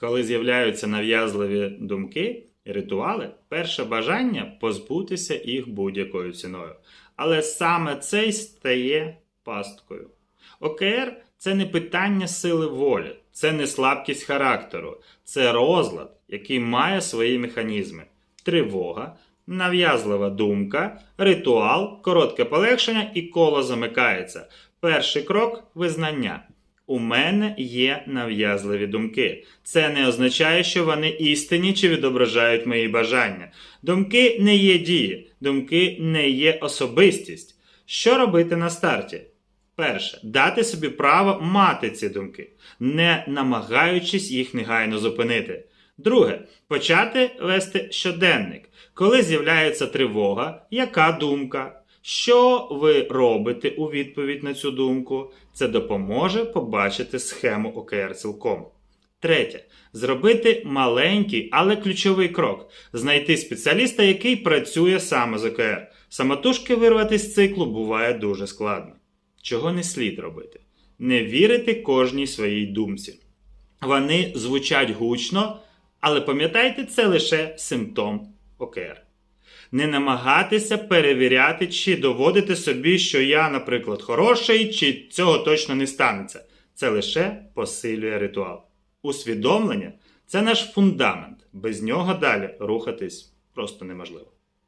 Коли з'являються нав'язливі думки і ритуали, перше бажання позбутися їх будь-якою ціною. Але саме це й стає пасткою. ОКР це не питання сили волі, це не слабкість характеру, це розлад, який має свої механізми: тривога, нав'язлива думка, ритуал, коротке полегшення і коло замикається. Перший крок визнання. У мене є нав'язливі думки. Це не означає, що вони істинні чи відображають мої бажання. Думки не є дії, думки не є особистість. Що робити на старті? Перше, дати собі право мати ці думки, не намагаючись їх негайно зупинити. Друге, почати вести щоденник. Коли з'являється тривога, яка думка? Що ви робите у відповідь на цю думку? Це допоможе побачити схему ОКР цілком. Третє. Зробити маленький, але ключовий крок. Знайти спеціаліста, який працює саме з ОКР. Самотужки вирвати з циклу буває дуже складно. Чого не слід робити? Не вірити кожній своїй думці. Вони звучать гучно, але пам'ятайте, це лише симптом ОКР. Не намагатися перевіряти чи доводити собі, що я, наприклад, хороший, чи цього точно не станеться. Це лише посилює ритуал. Усвідомлення це наш фундамент. Без нього далі рухатись просто неможливо.